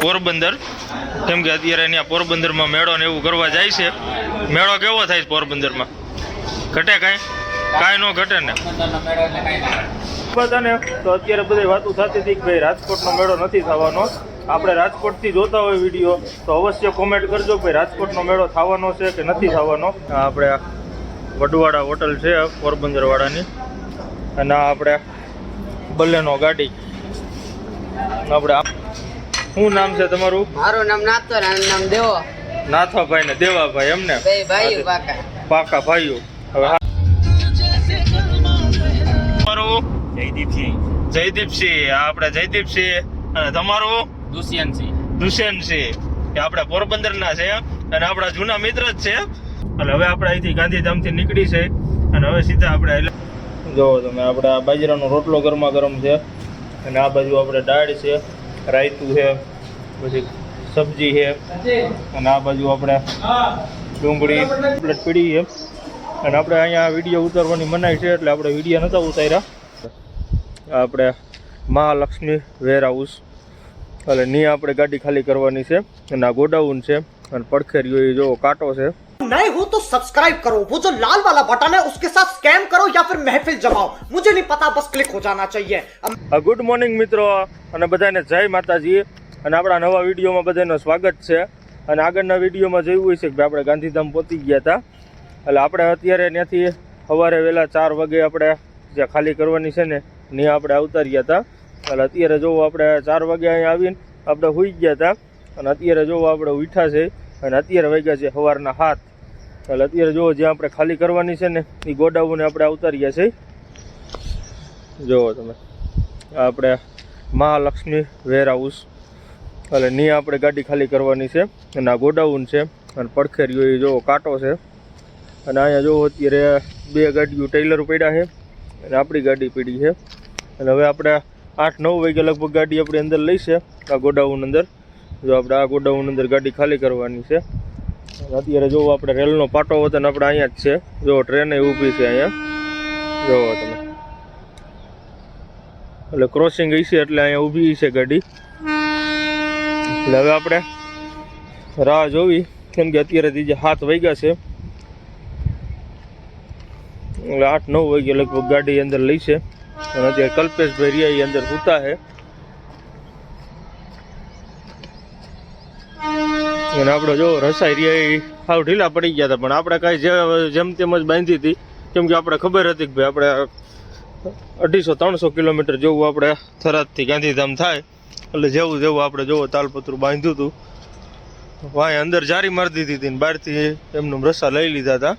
પોરબંદર. કેમ કે અત્યારે અહીંયા પોરબંદરમાં મેળો ને એવું કરવા જાય છે. મેળો કેવો થાય છે પોરબંદરમાં? ઘટે કાંઈ? કાંઈ ન ઘટે ને. બધાને તો અત્યારે બધી વાતો થતી હતી કે ભાઈ રાજકોટનો મેળો નથી થવાનો. આપણે રાજકોટથી જોતા હોય વીડિયો, તો અવશ્ય કોમેન્ટ કરજો ભાઈ રાજકોટનો મેળો થવાનો છે કે નથી થવાનો. આપણે વડવાડા હોટલ છે પોરબંદરવાળાની. અને આપણે બલ્લેનો ગાડી. આપણે આ- શું નામ છે તમારું? મારું નામ નાથો નામ દેવો. નાથાભાઈ ને દેવાભાઈ એમને? ભાઈ ભાઈઓ પાકા. પાકા ભાઈઓ. હવે. તમારું? જયદીપસિંહ. જયદીપસિંહ આપણે જયદીપસિંહ. અને તમારું? દુષ્યંતસિંહ. દુષ્યંતસિંહ. એ પોરબંદર ના છે અને આપણા જૂના મિત્ર જ છે. એટલે હવે આપણે અહીંથી ગાંધીધામથી નીકળી છે. અને હવે સીધા આપણે જોવો તમે આપણે આ બાજરાનો રોટલો ગરમા ગરમ છે. અને આ બાજુ આપણે દાળ છે રાયતું છે. પછી સબ્જી છે અને આ બાજુ આપણે ડુંગળી પ્લેટ પીડી છે અને આપણે અહીંયા વિડીયો ઉતારવાની મનાઈ છે એટલે આપણે વિડીયો નહોતા ઉતાર્યા આપણે મહાલક્ષ્મી વેર હાઉસ એટલે ની આપણે ગાડી ખાલી કરવાની છે અને આ ગોડાઉન છે અને પડખે રહ્યો એ જો કાંટો છે नए हो तो सब्सक्राइब करो वो जो लाल वाला बटन है उसके साथ स्कैम करो या फिर महफिल जमाओ मुझे नहीं पता बस क्लिक हो जाना चाहिए अब ગુડ મોર્નિંગ મિત્રો અને બધાને જય માતાજી અને આપણા નવા વિડીયોમાં બધાનું સ્વાગત છે. અને આગળના વિડીયોમાં જોયું હોય છે કે આપણે ગાંધીધામ પહોંચી ગયા હતા. એટલે આપણે અત્યારે ત્યાંથી સવારે વહેલા ચાર વાગે આપણે જે ખાલી કરવાની છે ને, ત્યાં આપણે આવતા હતા. એટલે અત્યારે જોવો આપણે ચાર વાગે અહીંયા આવીને આપણે હોઈ ગયા હતા. અને અત્યારે જોવો આપણે ઉઠ્યા છે અને અત્યારે વાગ્યા છે સવારના હાથ એટલે અત્યારે જોવો જ્યાં આપણે ખાલી કરવાની છે ને, એ ગોડાઉને આપણે આવતા છે. જોવો તમે. આપણે મહાલક્ષ્મી વેર હાઉસ એટલે ની આપણે ગાડી ખાલી કરવાની છે. અને આ ગોડાઉન છે અને પડખેરીઓ એ જોવો કાંટો છે. અને અહીંયા જોવો અત્યારે બે ગાડીઓ ટેલર પડ્યા છે અને આપણી ગાડી પડી છે. અને હવે આપણે આઠ નવ વાગે લગભગ ગાડી આપણી અંદર લઈશે આ ગોડાઉન અંદર. જો આપણે આ ગોડાઉન અંદર ગાડી ખાલી કરવાની છે. અત્યારે જોવો આપણે રેલનો પાટો હતો ને આપણે અહીંયા જ છે. જો ટ્રેન ઊભી છે અહીંયા. જોવો તમે. એટલે ક્રોસિંગ હશે એટલે અહીંયા ઊભી છે ગાડી. એટલે હવે આપણે રાહ જોવી, કેમ કે અત્યારે જે હાથ વાગ્યા છે. એટલે આઠ નવ વાગે લગભગ ગાડી અંદર લઈ છે. અને અત્યારે કલ્પેશભાઈ રિયા અંદર સૂતા છે. અને આપણે જો રસાઈ રહ્યા સાવ ઢીલા પડી ગયા હતા, પણ આપણે કાંઈ જેમ તેમ જ બાંધી હતી. કેમ કે આપણે ખબર હતી કે ભાઈ આપણે અઢીસો, ત્રણસો કિલોમીટર જેવું આપણે થરાદથી ગાંધીધામ થાય. એટલે જેવું જેવું આપણે જોવો તાલપત્રું બાંધ્યું હતું. વાંય અંદર જારી મારી દીધી હતી ને બહારથી એમનું રસા લઈ લીધા હતા.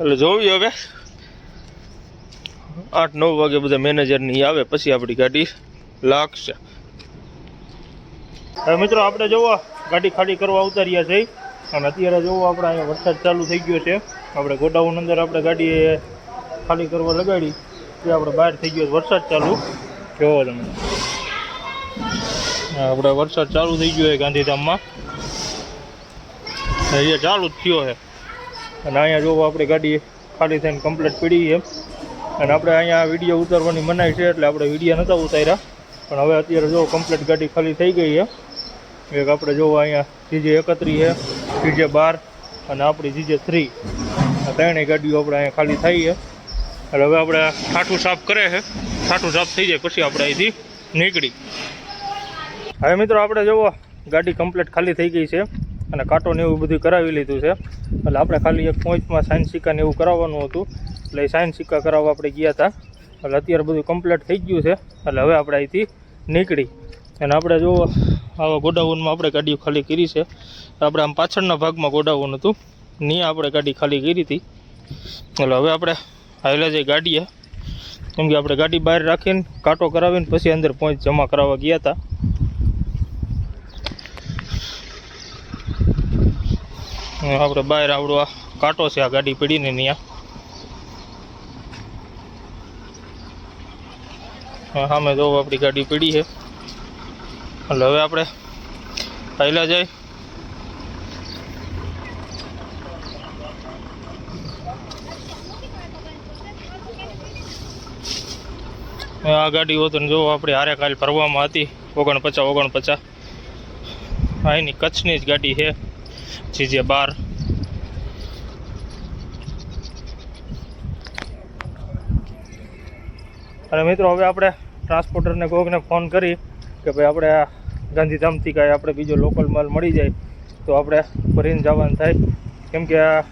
એટલે જોવી હવે. આઠ નવ વાગે બધા મેનેજરની આવે પછી આપણી ગાડી લાગશે. હવે મિત્રો આપણે જોવો, ગાડી ખાલી કરવા ઉતાર્યા છે. અને અત્યારે જોવો આપણે અહીંયા વરસાદ ચાલુ થઈ ગયો છે. આપણે ગોડાઉન અંદર આપણે ગાડી ખાલી કરવા લગાડી. તે આપણે બહાર થઈ ગયો વરસાદ ચાલુ. જોવો તમે આપણે વરસાદ ચાલુ થઈ ગયો છે ગાંધીધામમાં. અહીંયા ચાલુ જ થયો છે. અને અહીંયા જોવો આપણે ગાડી ખાલી થઈને કમ્પ્લીટ પડી છે અને આપણે અહીંયા વીડિયો ઉતારવાની મનાઈ છે એટલે આપણે વીડિયો નહોતા ઉતાર્યા. પણ હવે અત્યારે જો કમ્પ્લીટ ગાડી ખાલી થઈ ગઈ છે. એક આપણે જોવો અહીંયા જીજે એકત્રી છે જીજે બાર અને આપણી જીજે થ્રી. આ ત્રણેય ગાડીઓ આપણે અહીંયા ખાલી થઈ છે. એટલે હવે આપણે ઠાઠું સાફ કરે છે. ઠાઠું સાફ થઈ જાય પછી આપણે અહીંથી નીકળી. હવે મિત્રો આપણે જુઓ, ગાડી કમ્પ્લીટ ખાલી થઈ ગઈ છે અને કાંટો ને એવું બધું કરાવી લીધું છે. એટલે આપણે ખાલી એક પોઈન્ટમાં સાઇન સિક્કા ને એવું કરાવવાનું હતું. એટલે એ સાયન્સ સિક્કા કરાવવા આપણે ગયા હતા. એટલે અત્યારે બધું કમ્પ્લીટ થઈ ગયું છે. એટલે હવે આપણે અહીંથી નીકળી. અને આપણે જો આવા ગોડાઉનમાં આપણે ગાડીઓ ખાલી કરી છે. આપણે આમ પાછળના ભાગમાં ગોડાઉન હતું. ત્યાં આપણે ગાડી ખાલી કરી હતી. એટલે હવે આપણે હાઈલા જઈ ગાડીએ. કેમ કે આપણે ગાડી બહાર રાખીને કાંટો કરાવીને પછી અંદર પોઈન્ટ જમા કરાવવા ગયા હતા. આપણે બહાર આવડો આ કાંટો છે, આ ગાડી પડીને ત્યાં સામે જો આપણી ગાડી પડી છે. એટલે હવે આપણે પહેલાં જાય. આ ગાડી હોતો ને જો આપણે હારે કાલ ભરવામાં હતી, ઓગણપચાસ ઓગણપચાસ. એની કચ્છની જ ગાડી છે જીજે બાર. અને મિત્રો, હવે આપણે ટ્રાન્સપોર્ટરને કોઈકને ફોન કરી કે ભાઈ આપણે આ ગાંધીધામથી કાંઈ આપણે બીજો લોકલ માલ મળી જાય, તો આપણે ભરીને જવાનું થાય. કેમ કે આ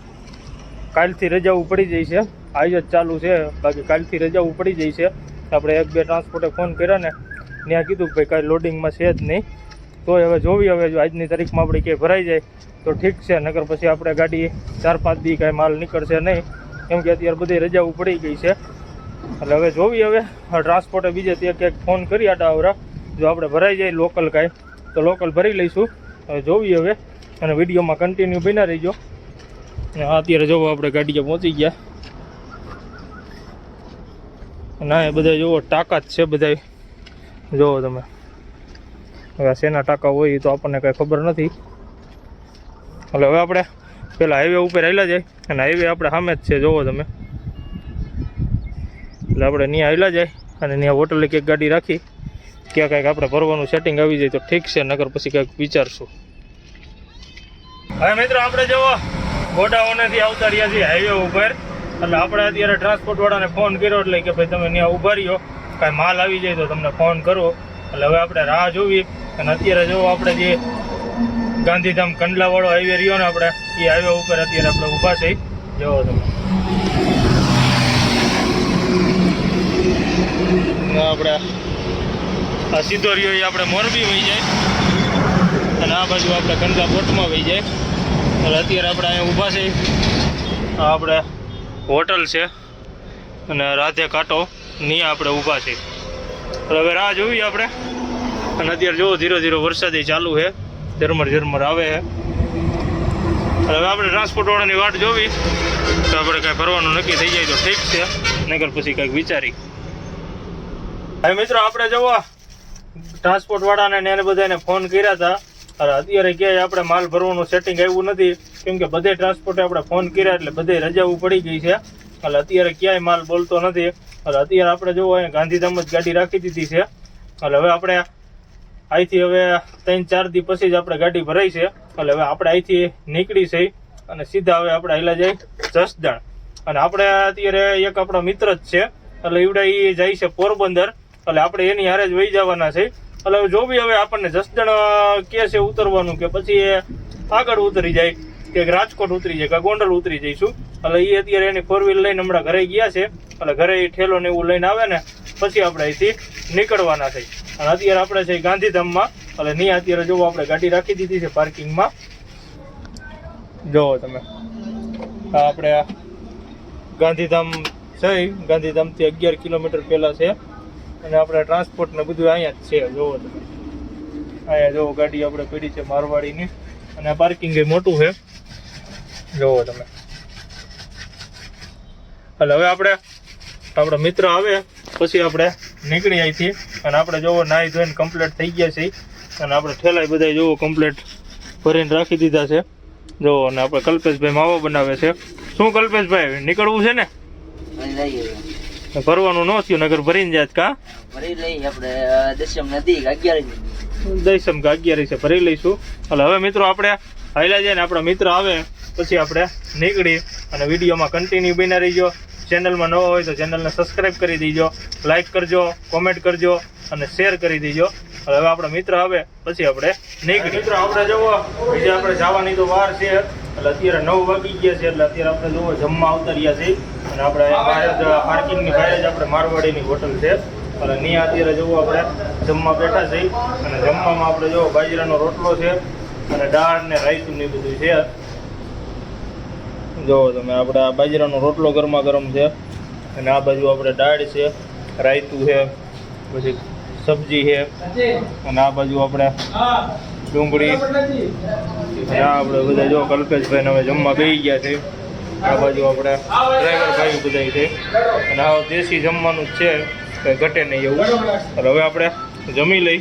કાલથી રજાઓ પડી જાય છે, આજે જ ચાલુ છે, બાકી કાલથી રજાઓ પડી જાય છે. આપણે એક બે ટ્રાન્સપોર્ટે ફોન કર્યો ને, ત્યાં કીધું કે ભાઈ કાંઈ લોડિંગમાં છે જ નહીં. તો હવે જોવી, હવે જો આજની તારીખમાં આપણે ક્યાંય ભરાઈ જાય, તો ઠીક છે. નગર પછી આપણે ગાડી ચાર, પાંચ દી કાંઈ માલ નીકળશે નહીં. કેમ કે અત્યારે બધી રજાઓ પડી ગઈ છે. એટલે હવે જોવી હવે. ટ્રાન્સપોર્ટે બીજે ત્યાં ક્યાંક ફોન કરી આટા આવરા જો આપણે ભરાઈ જાય લોકલ કાંઈ, તો લોકલ ભરી લઈશું. હવે જોવી હવે. અને વિડીયોમાં કન્ટિન્યુ બના રહીજો. અત્યારે જોવો આપણે ગાડીએ પહોંચી ગયા. ના, એ બધા જુઓ, ટાંકા જ છે બધા જુઓ તમે. હવે શેના ટાંકા હોય એ તો આપણને કાંઈ ખબર નથી. એટલે હવે આપણે પેલા હાઈવે ઉપર આવેલા જાય અને હાઈવે આપણે સામે જ છે, જુઓ તમે. એટલે આપણે ત્યાં આવેલા જાય અને ત્યાં હોટલે કંઈક ગાડી રાખી. ક્યાં કાંઈક આપણે ભરવાનું સેટિંગ આવી જાય તો ઠીક છે નગર પછી કંઈક વિચારશું. હવે મિત્રો, આપણે જુઓ ગોડાઓનેથી આવતા રહ્યા છીએ હાઈવે ઉપર. એટલે આપણે અત્યારે ટ્રાન્સપોર્ટ વાળાને ફોન કર્યો એટલે કે ભાઈ તમે ત્યાં ઊભા રહ્યો, કાંઈ માલ આવી જાય તો તમને ફોન કરો. એટલે હવે આપણે રાહ જોવી અને અત્યારે જો આપણે જે ગાંધીધામ કંડલાવાળો હાઈવે રહ્યો ને આપણે, એ હાઈવે ઉપર અત્યારે આપણે ઊભા છે. જોવો તમે. આપણે આ સીધો રહ્યો, એ આપણે મોરબી વહી જાય. અને આ બાજુ આપણે કંડલા પોર્ટમાં વહી જાય. એટલે અત્યારે આપણે અહીંયા ઊભા છે. આપણે હોટલ છે અને રાધે કાંટો ની આપણે ઊભા છે હવે રાહ જોવી આપણે. અને અત્યારે જોવો ધીરે ધીરે વરસાદી ચાલુ છે, ઝરમર ઝરમર આવે છે. હવે આપણે ટ્રાન્સપોર્ટવાળાની વાટ જોવી, તો આપણે કાંઈ ભરવાનું નક્કી થઈ જાય તો ઠીક છે. નગર પછી કંઈક વિચારી. હવે મિત્રો આપણે જોવા ટ્રાન્સપોર્ટવાળાને એને બધાને ફોન કર્યા હતા. અને અત્યારે ક્યાંય આપણે માલ ભરવાનું સેટિંગ આવ્યું નથી. કેમ કે બધે ટ્રાન્સપોર્ટે આપણે ફોન કર્યા એટલે બધે રજાઓ પડી ગઈ છે. એટલે અત્યારે ક્યાંય માલ બોલતો નથી. એટલે અત્યારે આપણે જોવો અહીંયા ગાંધીધામ જ ગાડી રાખી દીધી છે. એટલે હવે આપણે અહીંથી હવે ત્રણ ચાર દી પછી જ આપણે ગાડી ભરાઈ છે. એટલે હવે આપણે અહીંથી નીકળી છે અને સીધા હવે આપણે હેલા જાય જસદણ. અને આપણે અત્યારે એક આપણા મિત્ર જ છે. એટલે એવડા એ જાય છે પોરબંદર. એટલે આપણે એની હારે જ વહી જવાના છે. એટલે જો બી હવે આપણને જસદણ કે છે ઉતરવાનું કે પછી આગળ ઉતરી જાય. કે રાજકોટ ઉતરી જાય, કે ગોંડલ ઉતરી જઈશું. એટલે એ અત્યારે એની ફોર વ્હીલ લઈને હમણાં ઘરે ગયા છે. એટલે ઘરે એ ઠેલો ને એવું લઈને આવે ને, પછી આપણે અહીંથી નીકળવાના થઈ અને અત્યારે આપણે છે ગાંધીધામમાં. એટલે નહીં અત્યારે જો આપણે ગાડી રાખી દીધી છે પાર્કિંગમાં. જોવો તમે. આપણે ગાંધીધામ છે ગાંધીધામથી અગિયાર કિલોમીટર પહેલાં છે. અને આપણે ટ્રાન્સપોર્ટ ને બધું અહીંયા જ છે. જોવો તમે. અહીંયા જોવો ગાડી આપણે પડી છે મારવાડીની. અને પાર્કિંગ એ મોટું છે. જોવો તમે. એટલે હવે આપણે આપણો મિત્ર આવે પછી આપણે નીકળી અહીંથી. અને આપણે જોવો નાહી ધોઈને કમ્પ્લીટ થઈ ગયા છે અને આપણે ઠેલાય બધા જોવો કમ્પ્લીટ ભરીને રાખી દીધા છે. જોવો અને આપણે કલ્પેશભાઈ માવો બનાવે છે. શું કલ્પેશભાઈ નીકળવું છે ને? ભરવાનું ન થયું નગર ભરીને જાય કા? ભરી લઈ આપણે દશમ નદી અગિયાર દઈશમ કે અગિયાર છે ભરી લઈશું. એટલે હવે મિત્રો આપણે હાલ્યા જાય ને આપણા મિત્ર આવે. પછી આપણે નીકળી અને વિડીયોમાં કન્ટિન્યુ બના રહીજો. ચેનલમાં નવો હોય તો ચેનલને સબસ્ક્રાઇબ કરી દેજો લાઇક કરજો કોમેન્ટ કરજો અને શેર કરી દેજો. હવે આપણા મિત્ર આવે, પછી આપણે નીકળી. મિત્રો, આપણે જવો બીજે આપણે જવાની તો વાર છે. એટલે અત્યારે નવ વાગી ગયા છે, એટલે અત્યારે આપણે જોવો જમવા આવતા રહ્યા છે અને આપણે પાર્કિંગની બહાર જ આપણે મારવાડીની હોટલ છે. અને ત્યાં અત્યારે જોવો આપણે જમવા બેઠા છે અને જમવામાં આપણે જોવો બાજરાનો રોટલો છે અને દાળ ને રાયતું ને બધું છે. જોવો તમે આપણે આ બાજરાનો રોટલો ગરમા ગરમ છે, અને આ બાજુ આપણે દાળ છે, રાયતું છે, પછી સબ્જી છે, અને આ બાજુ આપણે ડુંગળી. અને આ આપણે બધા જો કલ્પેશભાઈ ને હવે જમવા બેસી ગયા છે. આ બાજુ આપણે ડ્રાઈવર ભાઈ બધા છે. અને આ દેશી જમવાનું જ છે, કંઈ ઘટે નહીં એવું. એટલે હવે આપણે જમી લઈ.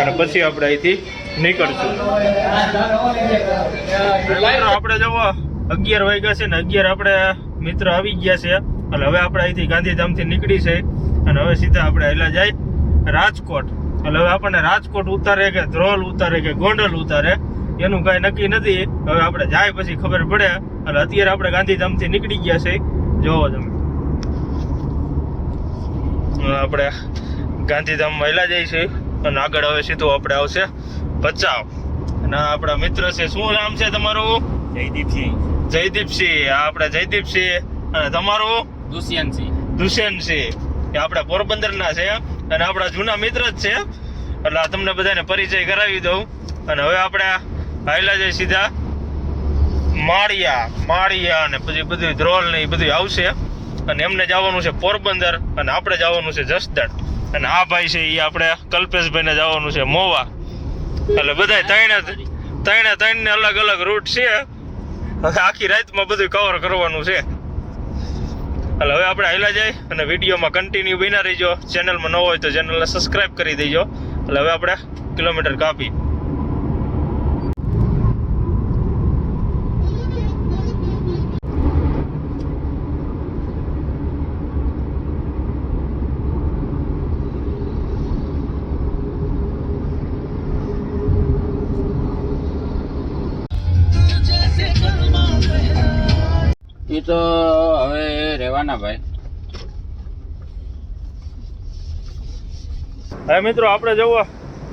અને પછી આપણે અહીંથી નીકળશું. આપણે જવો અગિયાર વાગ્યા છે ને અગિયાર આપણે મિત્ર આવી ગયા છે. એટલે હવે આપણે અહીંથી ગાંધીધામથી નીકળી છે. અને હવે સીધા આપણે હેલા જાય રાજકોટ. એટલે હવે આપણને રાજકોટ ઉતારે કે ધ્રોલ ઉતારે કે ગોંડલ ઉતારે, એનું કાંઈ નક્કી નથી. હવે આપણે જાય પછી ખબર પડે. એટલે અત્યારે આપણે ગાંધીધામથી નીકળી ગયા છે. જોવો તમે. આપણે ગાંધીધામમાં એલા જઈએ છીએ અને આગળ હવે સીધું આપણે આવશે ભચાઉ. અને આપણા મિત્ર છે. શું નામ છે તમારું? જયદીપસિંહ જયદીપસિંહ આપણે જયદીપસિંહ અને તમારું? દુષ્યંતસિંહ દુષ્યંતસિંહ એ આપણા પોરબંદરના છે. અને આપણા જૂના મિત્ર જ છે. એટલે તમને બધાને પરિચય કરાવી દઉં. અને હવે આપણે હાઈલા જઈ સીધા માળિયા માળિયા અને પછી બધું ધ્રોલ ને એ બધું આવશે. અને એમને જવાનું છે પોરબંદર અને આપણે જવાનું છે જસદણ. અને આ ભાઈ છે એ આપણે કલ્પેશભાઈને જવાનું છે મોવા. એટલે બધા ત્રણે ત્રણે ત્રણ ને અલગ અલગ રૂટ છે. આખી રાતમાં બધું કવર કરવાનું છે. એટલે હવે આપણે હાલા જાય અને વિડીયોમાં કન્ટિન્યુ બન્યા રહીજો. ચેનલમાં ન હોય તો ચેનલને સબસ્ક્રાઈબ કરી દેજો. એટલે હવે આપણે કિલોમીટર કાપી. તો હવે રહેવાના ભાઈ. હવે મિત્રો આપણે જવો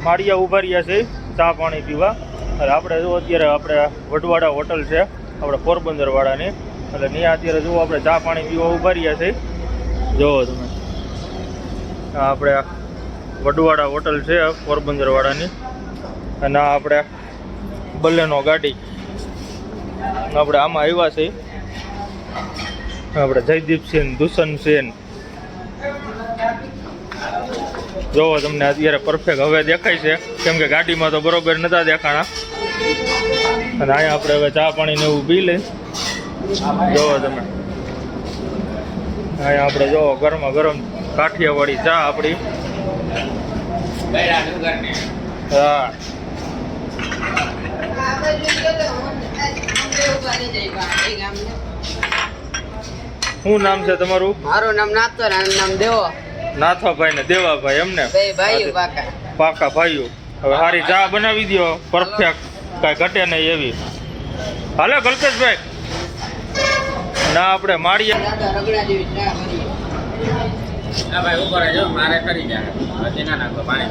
માળિયા ઊભા રહ્યા છે, ચા પાણી પીવા. એટલે આપણે જો અત્યારે આપણે વડવાડા હોટલ છે, આપણે પોરબંદર વાળાની એટલે ત્યાં અત્યારે જુઓ આપણે ચા પાણી પીવા ઊભા રહ્યા છે. જુઓ તમે. આપણે વડવાડા હોટલ છે પોરબંદર વાળાની અને આપણે બલેનો ગાડી. આપણે આમાં આવ્યા છે. આપણે જયદીપસિંહ દુષ્યંતસિંહ જોવો તમને અત્યારે પરફેક્ટ હવે દેખાય છે. કેમ કે ગાડીમાં તો બરોબર નતા દેખાણા. અને અહીંયા આપણે હવે ચા પાણી ને એવું પી લઈ જોવો તમે. અહીંયા આપણે જોવો ગરમા ગરમ કાઠિયાવાડી ચા આપણી. હા. શું નામ છે તમારું? મારું નામ નાતો ને આનું નામ દેવો. નાથાભાઈ ને દેવાભાઈ એમને? ભાઈઓ પાકા. પાકા ભાઈઓ. હવે સારી ચા બનાવી દો પરફેક્ટ. કાંઈ ઘટે નહીં એવી. હાલો કલ્પેશભાઈ ના આપણે માળીએ. મારે કરી જાય ના નાખો પાણી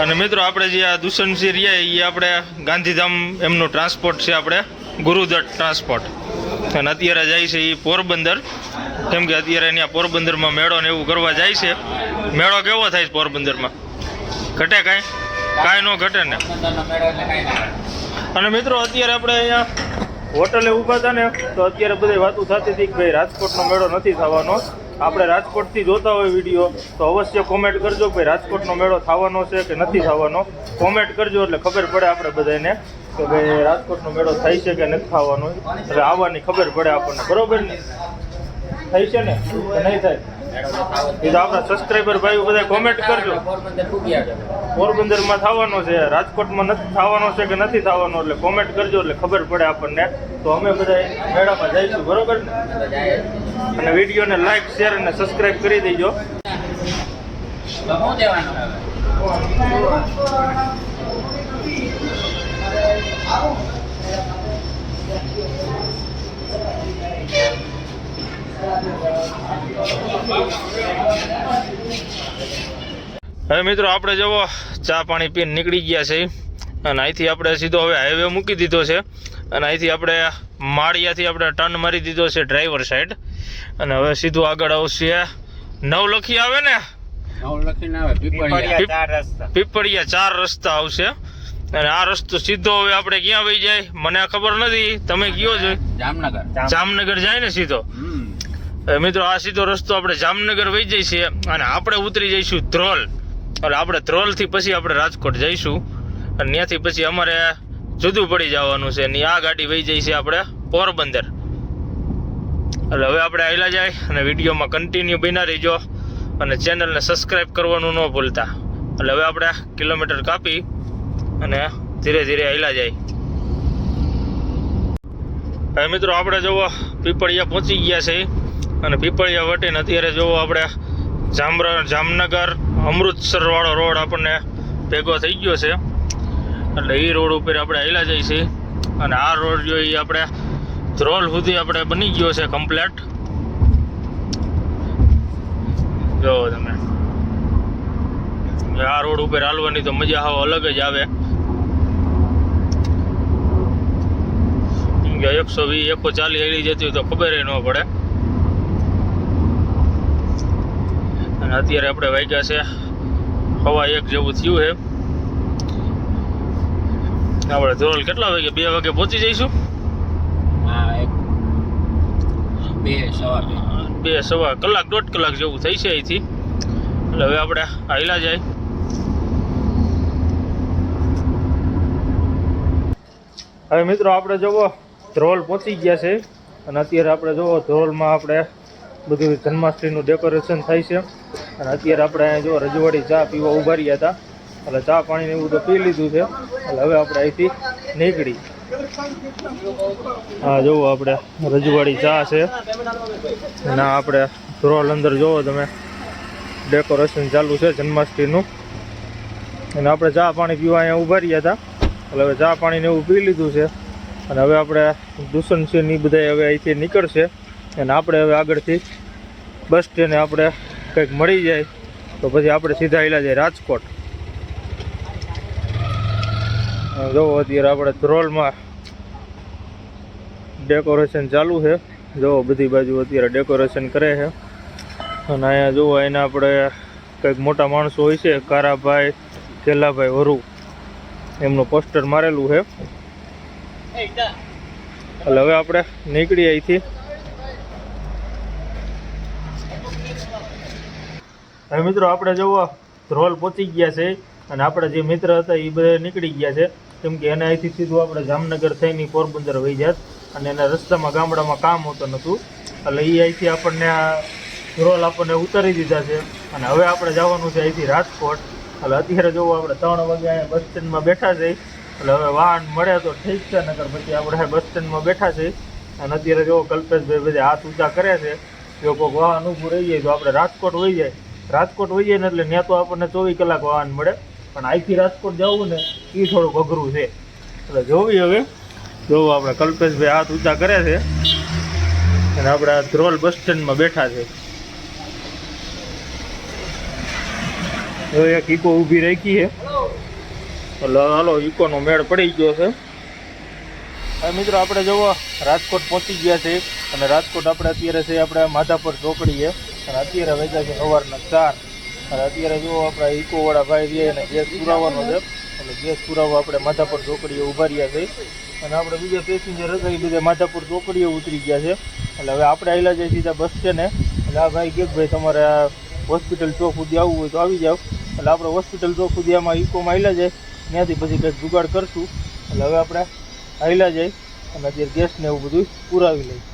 અને મિત્રો, આપણે જે આ દુષ્યંતસિંહ રહ્યા એ આપણે ગાંધીધામ એમનું ટ્રાન્સપોર્ટ છે આપણે, ગુરુદત્ત ટ્રાન્સપોર્ટ અને અત્યારે જાય છે એ પોરબંદર. કેમ કે અત્યારે અહીંયા પોરબંદરમાં મેળો ને એવું કરવા જાય છે. મેળો કેવો થાય છે પોરબંદરમાં? ઘટે કાંઈ? કાંઈ ન ઘટે ને. અને મિત્રો, અત્યારે આપણે અહીંયા હોટલે ઊભા હતા ને, તો અત્યારે બધી વાતો થતી હતી કે ભાઈ રાજકોટનો મેળો નથી થવાનો. આપણે રાજકોટથી જોતા હોય વીડિયો, તો અવશ્ય કોમેન્ટ કરજો ભાઈ રાજકોટનો મેળો થવાનો છે કે નથી થવાનો. કોમેન્ટ કરજો એટલે ખબર પડે આપણે બધાને કે ભાઈ રાજકોટનો મેળો થાય છે કે નથી થવાનો. એટલે આવવાની ખબર પડે આપણને. બરોબર ને? થાય છે ને? કે નહીં થાય? આપણા સબસ્ક્રાઈબર ભાઈઓ બધા કોમેન્ટ કરજો. પોરબંદરમાં થવાનો છે, રાજકોટમાં નથી થવાનો છે કે નથી થવાનો એટલે કોમેન્ટ કરજો એટલે ખબર પડે આપણને. તો અમે બધા મેળામાં જઈશું, બરોબર અને વિડીયોને લાઈક શેર અને સબસ્ક્રાઈબ કરી દેજો. તો શું દેવાનું હવે મિત્રો આપણે જવો ચા પાણી પીને નીકળી ગયા છે અને અહીંથી આપણે સીધો હવે હાઈવે મૂકી દીધો છે. અને અહીંથી આપણે માળિયાથી આપણે ટર્ન મારી દીધો છે ડ્રાઈવર સાઈડ અને હવે સીધું આગળ આવશે. નવલખી આવે ને? પીપળિયા. પીપળિયા ચાર રસ્તા. આવશે. અને આ રસ્તો સીધો હવે આપણે ક્યાં વહી જાય? મને ખબર નથી. તમે કયો છો? જામનગર. જામનગર જાય ને સીધો? મિત્રો, આ સીધો રસ્તો આપણે જામનગર વહી જઈએ અને આપણે ઉતરી જઈશું ધ્રોલ. એટલે આપણે ધ્રોલથી પછી આપણે રાજકોટ જઈશું. અને ત્યાંથી પછી અમારે જુદું પડી જવાનું છે. અને આ ગાડી વહી જઈ છે આપણે પોરબંદર. એટલે હવે આપણે આવેલા જાય અને વિડીયોમાં કન્ટિન્યુ બન્યા રહીજો. અને ચેનલને સબસ્ક્રાઈબ કરવાનું ન ભૂલતા. એટલે હવે આપણે કિલોમીટર કાપી અને ધીરે ધીરે આવેલા જાય. હવે મિત્રો, આપણે જુઓ, પીપળિયા પહોંચી ગયા છે. અને પીપળિયા વટીને અત્યારે જોવો આપણે જામરા જામનગર અમૃતસરવાળો રોડ આપણને ભેગો થઈ ગયો છે. એટલે એ રોડ ઉપર આપણે આવેલા જઈએ છીએ. અને આ રોડ જો એ આપણે ધ્રોલ સુધી આપણે બની ગયો છે કમ્પ્લેટ જો તમે. આ રોડ ઉપર હાલવાની તો મજા આવો અલગ જ આવે. એકસો વીસ એકો ચાલી એડી જતી હોય તો ખબર ન પડે. અને અત્યારે આપણે વાગ્યા છે હવા એક જેવું થયું છે. આપણે ધોરણ કેટલા વાગે? બે વાગે પહોંચી જઈશું? બે સવા કલાક દોઢ કલાક જેવું થઈ છે અહીંથી. એટલે હવે આપણે આયલા જાય. હવે મિત્રો આપણે જોવો ધ્રોલ પહોંચી ગયા છે. અને અત્યારે આપણે જોવો ધ્રોલમાં આપણે બધું જન્માષ્ટમીનું ડેકોરેશન થાય છે. અને અત્યારે આપણે અહીંયા જો રજવાડી ચા પીવા ઊભા રહ્યા હતા. એટલે ચા પાણીને એવું તો પી લીધું છે. એટલે હવે આપણે અહીંથી નીકળી. હા જોવો આપણે રજવાડી ચા છે. અને આપણે ધ્રોલ અંદર જોવો તમે. ડેકોરેશન ચાલુ છે જન્માષ્ટમીનું. અને આપણે ચા પાણી પીવા અહીંયા ઊભા રહ્યા હતા. એટલે હવે ચા પાણીને એવું પી લીધું છે. અને હવે આપણે દૂષણસિંહની બધા હવે અહીંથી નીકળશે. અને આપણે હવે આગળથી બસ સ્ટેન્ડે આપણે કંઈક મળી જાય તો પછી આપણે સીધા આવેલા જાય રાજકોટ. જુઓ અત્યારે આપણે ધ્રોલમાં ડેકોરેશન ચાલુ છે. જોવો બધી બાજુ અત્યારે ડેકોરેશન કરે છે. અને અહીંયા જુઓ એના આપણે કંઈક મોટા માણસો હોય છે, કારાભાઈ કેલાભાઈ વરુ, એમનું પોસ્ટર મારેલું છે. એટલે હવે આપણે નીકળીએ અહીંથી. હવે મિત્રો આપણે જુઓ ધ્રોલ પહોંચી ગયા છે અને આપણા જે મિત્ર હતા એ બધા નીકળી ગયા છે. કેમ કે એને અહીંથી સીધું આપણે જામનગર થઈને પોરબંદર વહી જાત અને એના રસ્તામાં ગામડામાં કામ હોતું નહોતું. એટલે એ અહીંથી આપણને આ ધ્રોલ આપણને ઉતારી દીધા છે. અને હવે આપણે જવાનું છે અહીંથી રાજકોટ. એટલે અત્યારે જોવો, આપણે ત્રણ વાગે અહીંયા બસ સ્ટેન્ડમાં બેઠા છે. એટલે હવે વાહન મળે તો ઠીક છે નગર પછી આપણે બસ સ્ટેન્ડમાં બેઠા છે. અને અત્યારે જો કલ્પેશભાઈ બધા હાથ ઊંચા કરે છે. જો કોઈ વાહન ઊભું રહી જાય તો આપણે રાજકોટ વહી જાય. રાજકોટ હોઈએ ને એટલે ત્યાં તો આપણને ચોવીસ કલાક વાહન મળે. પણ અહીંથી રાજકોટ જવું ને એ થોડુંક અઘરું છે. એટલે જોવી હવે. જોવું આપણે કલ્પેશભાઈ હાથ ઊંચા કરે છે. અને આપણે ધ્રોલ બસ સ્ટેન્ડમાં બેઠા છે. એક ઇકો ઊભી રાખી છે. એટલે હાલો ઇકોનો મેળ પડી ગયો છે. હવે મિત્રો આપણે જુઓ રાજકોટ પહોંચી ગયા છે. અને રાજકોટ આપણે અત્યારે છે, આપણે માધાપર ચોકડીએ. અને અત્યારે વાગ્યા છે સવારના ચાર. અને અત્યારે જુઓ આપણે ઇકોવાળા ભાઈ રહે અને ગેસ પુરાવાનો છે. એટલે ગેસ પુરાવો આપણે માધાપર ચોકડીએ ઊભા રહ્યા છે. અને આપણે બીજા પેસેન્જર હતા એ બધા માધાપુર ચોકડીએ ઉતરી ગયા છે. એટલે હવે આપણે આવેલા જઈએ સીધા બસ સ્ટેન્ડે એટલે આ ભાઈ કે ભાઈ તમારે આ હોસ્પિટલ ચોક સુધી આવવું હોય તો આવી જાઓ. એટલે આપણે હોસ્પિટલ ચોક સુધી આમાં ઇકોમાં આવેલા જાય ત્યાંથી પછી કંઈક જુગાડ કરશું. એટલે હવે આપણે આવેલા જાય અને અત્યારે ગેસ ને એવું બધું પુરાવી લઈ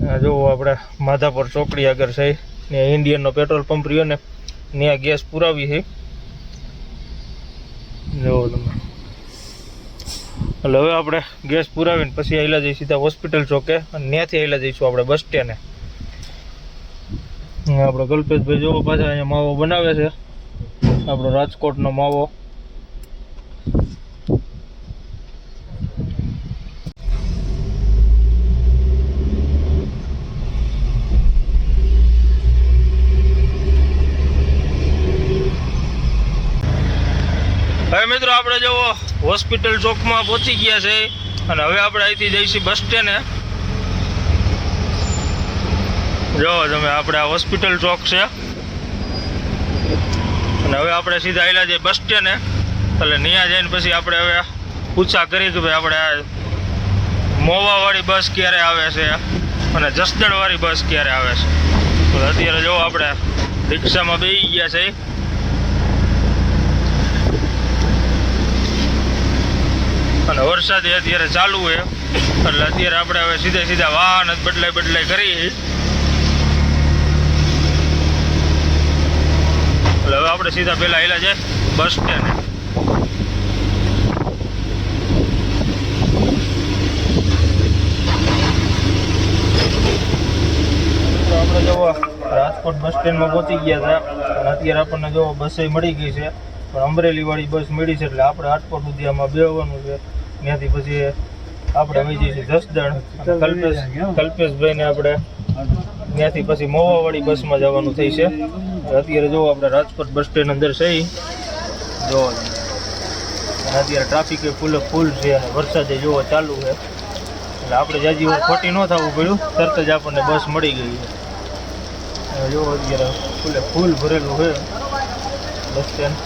જોવો આપણે માધાપર ચોકડી આગળ છે. ને ઇન્ડિયનનો પેટ્રોલ પંપ રહ્યો ને ત્યાં ગેસ પુરાવી છે. જોવો તમે. એટલે હવે આપણે ગેસ પુરાવીને પછી આવેલા જઈએ સીધા હોસ્પિટલ ચોકે, અને ત્યાંથી આવેલા જઈશું આપણે બસ સ્ટેન્ડે આપણે કલ્પેશભાઈ જોવો પાછા અહીંયા માવો બનાવે છે. આપણો રાજકોટનો માવો. મિત્રો, આપણે જો હોસ્પિટલ ચોકમાં પહોંચી ગયા છે અને હવે આપણે અહીંથી જઈશું બસ સ્ટેન્ડે. જો તમે, આપણે આ હોસ્પિટલ ચોક છે. અને હવે આપણે સીધા આવેલા જઈએ બસ સ્ટેન્ડે. એટલે ત્યાં જઈને પછી આપણે હવે પૂછા કરી કે ભાઈ, આપણે આ મોવાવાળી બસ ક્યારે આવે છે અને જસદણવાળી બસ ક્યારે આવે છે. અત્યારે જો આપણે રિક્ષામાં બેસી ગયા છે. અને વરસાદ એ અત્યારે ચાલુ છે. એટલે અત્યારે આપણે હવે સીધા સીધા વાહન જ બદલાય બદલાઈ કરી એટલે હવે આપણે સીધા પહેલાં હેલા જાય બસ સ્ટેન્ડ. આપણે રાજકોટ બસ સ્ટેન્ડમાં પહોંચી ગયા હતા. અત્યારે આપણને જો બસે મળી ગઈ છે. પણ અમરેલીવાળી બસ મળી છે એટલે આપણે રાજકોટ સુધી આમાં બેહવાનું છે. ત્યાંથી પછી આપણે વહી જઈશું જસદણ. કલ્પેશ કલ્પેશભાઈને આપણે ત્યાંથી પછી મોવાવાળી બસમાં જવાનું થઈ છે. અત્યારે જો આપણે રાજકોટ બસ સ્ટેન્ડ અંદર છે જોવા અત્યારે ટ્રાફિક ફૂલ ફૂલ છે અને વરસાદે જોવો ચાલુ છે. એટલે આપણે જાજી વાર ખોટી ન થવું પડ્યું તરત જ આપણને બસ મળી ગઈ છે. હવે જો અત્યારે ફૂલે ફૂલ ભરેલું છે બસ સ્ટેન્ડ.